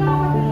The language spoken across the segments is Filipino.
Thank you.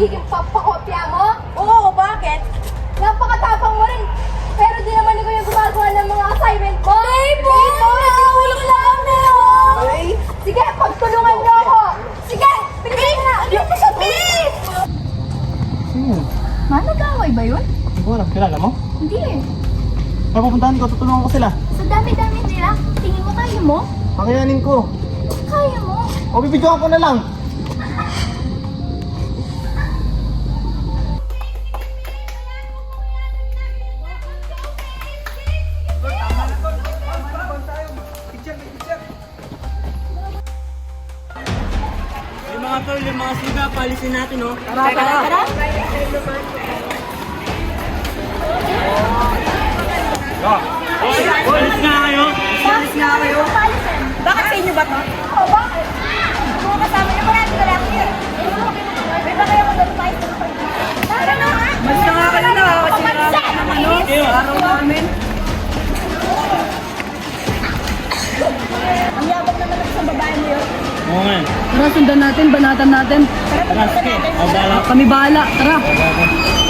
Pagiging papakopya mo? Oo, bakit? Napakatapang mo rin. Pero di naman ikaw yung gumagawa ng mga assignment mo. Hey, po! Natulong lang kami, oh! Sige, pagtulungan niyo ako! Sige! Bigay na! Ano yung sabi? Hmm, Ma, nag-away ba yun? hindi ko alam. Kilala mo? Hindi eh. Ay, pupuntahan ko. Tutulungan ko sila. Sa dami-dami nila, tingin mo kaya mo? Kakayanin ko. Kaya mo? O, bibidyoan ko na lang. Mga tol, yung mga siga, palisin natin, oh. Tara, tara, tara. Palis nga kayo. Palis nga kayo. Bakit sa inyo ba to? Oo, bakit? Oo nga. Tara, sundan natin, banatan natin. Tara, sige. O, bala. Kami bahala, tara. Tara.